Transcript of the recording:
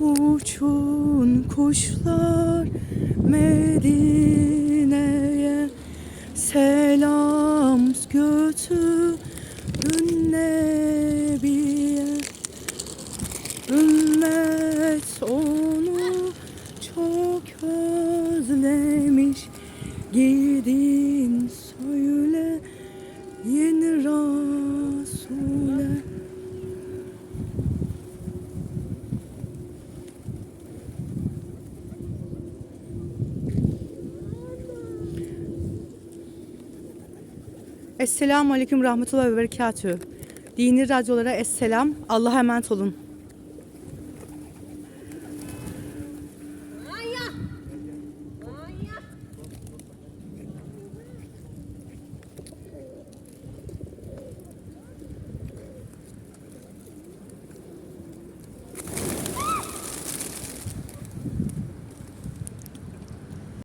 Uçun kuşlar Medine'ye. Selam götürün Nebiye Ümmet onu çok özlemiş. Gidin söyle yeni Resul'e Esselamu Aleyküm Rahmetullah ve Berekatühü. Dini radyolara esselam. Allah'a emanet olun.